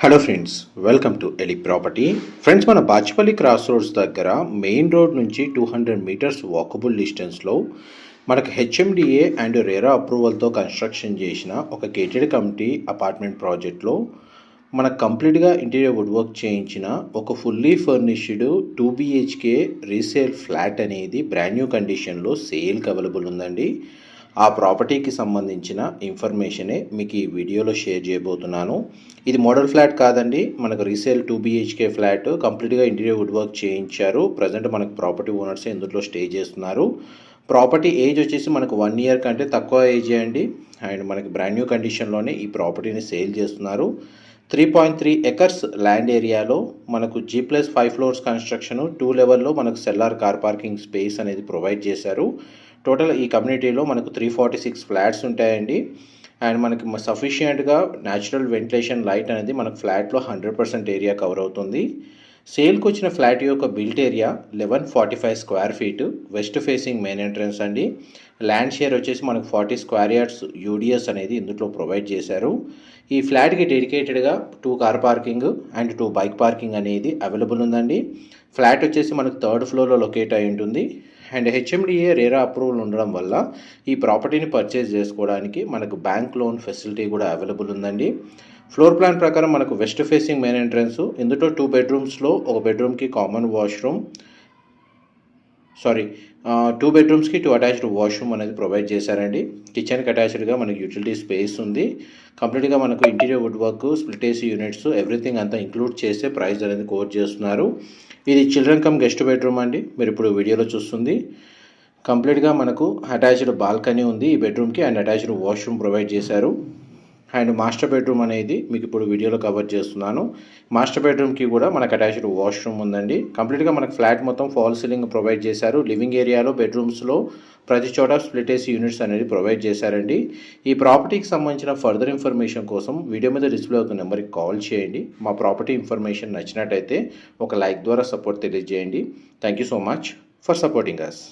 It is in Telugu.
Hello friends welcome to Eli property friends మన బాచిపల్లి క్రాస్ రోడ్స్ దగ్గర మెయిన్ రోడ్ నుంచి టూ హండ్రెడ్ మీటర్స్ వాకబుల్ డిస్టెన్స్లో మనకు హెచ్ఎండిఏ అండ్ రేరా అప్రూవల్తో కన్స్ట్రక్షన్ చేసిన ఒక గేటెడ్ కమిటీ అపార్ట్మెంట్ ప్రాజెక్ట్లో మనకు కంప్లీట్గా ఇంటీరియర్ వుడ్ వర్క్ చేయించిన ఒక fully furnished two BHK resale flat అనేది బ్రాండ్ న్యూ కండిషన్లో సేల్కి అవైలబుల్ ఉందండి. ఆ ప్రాపర్టీకి సంబంధించిన ఇన్ఫర్మేషనే మీకు ఈ వీడియోలో షేర్ చేయబోతున్నాను. ఇది మోడల్ ఫ్లాట్ కాదండి. మనకు రీసేల్ టూ బిహెచ్కే ఫ్లాట్ కంప్లీట్గా ఇంటీరియర్ వుడ్ వర్క్ చేయించారు. ప్రజెంట్ మనకు ప్రాపర్టీ ఓనర్స్ ఇందులో స్టే చేస్తున్నారు. ప్రాపర్టీ ఏజ్ వచ్చేసి మనకు వన్ ఇయర్ కంటే తక్కువ ఏజ్ అండి. అండ్ మనకి బ్రాండ్ న్యూ కండిషన్లోనే ఈ ప్రాపర్టీని సేల్ చేస్తున్నారు. Three point three acres land ఏరియాలో మనకు G plus five floors construction two లెవెల్లో మనకు సెల్లార్ కార్ పార్కింగ్ స్పేస్ అనేది ప్రొవైడ్ చేశారు. టోటల్ ఈ కమ్యూనిటీలో మనకు త్రీ ఫార్టీ సిక్స్ ఫ్లాట్స్ ఉంటాయండి. అండ్ మనకి సఫిషియంట్గా న్యాచురల్ వెంటిలేషన్ లైట్ అనేది మనకు ఫ్లాట్లో హండ్రెడ్ పర్సెంట్ ఏరియా కవర్ అవుతుంది. సేల్కి వచ్చిన ఫ్లాట్ యొక్క built area eleven forty five square feet west facing main entrance అండి. ల్యాండ్ షేర్ వచ్చేసి మనకు ఫార్టీ స్క్వేర్ యార్డ్స్ యూడిఎస్ అనేది ఇందులో ప్రొవైడ్ చేశారు. ఈ ఫ్లాట్కి డెడికేటెడ్గా two car parking and two bike parking అనేది అవైలబుల్ ఉందండి. ఫ్లాట్ వచ్చేసి మనకు థర్డ్ ఫ్లోర్లో లొకేట్ అయి ఉంటుంది. అండ్ హెచ్ఎండిఏ రేరా అప్రూవల్ ఉండడం వల్ల ఈ ప్రాపర్టీని పర్చేజ్ చేసుకోవడానికి మనకు బ్యాంక్ లోన్ ఫెసిలిటీ కూడా అవైలబుల్ ఉందండి. ఫ్లోర్ ప్లాన్ ప్రకారం మనకు వెస్ట్ ఫేసింగ్ మెయిన్ ఎంట్రన్స్ ఇందులో టూ బెడ్రూమ్స్లో ఒక బెడ్రూమ్కి కామన్ వాష్రూమ్ సారీ టూ బెడ్రూమ్స్కి టూ అటాచ్డ్ వాష్రూమ్ అనేది ప్రొవైడ్ చేశారండి. కిచెన్కి అటాచ్డ్గా మనకి యూటిలిటీ స్పేస్ ఉంది. కంప్లీట్గా మనకు interior wood work split AC units everything అంతా ఇంక్లూడ్ చేసే ప్రైస్ అనేది కోట్ చేస్తున్నారు. ఇది చిల్డ్రన్ కమ్ గెస్ట్ బెడ్రూమ్ అండి. మీరు ఇప్పుడు వీడియోలో చూస్తుంది. కంప్లీట్గా మనకు అటాచ్డ్ బాల్కనీ ఉంది ఈ బెడ్రూమ్కి అండ్ అటాచ్డ్ వాష్రూమ్ ప్రొవైడ్ చేశారు. అండ్ మాస్టర్ బెడ్రూమ్ అనేది మీకు ఇప్పుడు వీడియోలో కవర్ చేస్తున్నాను. మాస్టర్ బెడ్రూమ్కి కూడా మనకు అటాచ్డ్ వాష్రూమ్ ఉందండి. కంప్లీట్గా మనకు ఫ్లాట్ మొత్తం ఫాల్ సీలింగ్ ప్రొవైడ్ చేశారు. లివింగ్ ఏరియాలో బెడ్రూమ్స్లో ప్రతి చోట స్ప్లిట్ ఏసీ యూనిట్స్ అనేది ప్రొవైడ్ చేశారండి. ఈ ప్రాపర్టీకి సంబంధించిన ఫర్దర్ ఇన్ఫర్మేషన్ కోసం వీడియో మీద డిస్ప్లే అవుతున్న నెంబర్కి కాల్ చేయండి. మా ప్రాపర్టీ ఇన్ఫర్మేషన్ నచ్చినట్టయితే ఒక లైక్ ద్వారా సపోర్ట్ తెలియజేయండి. Thank you so much for supporting us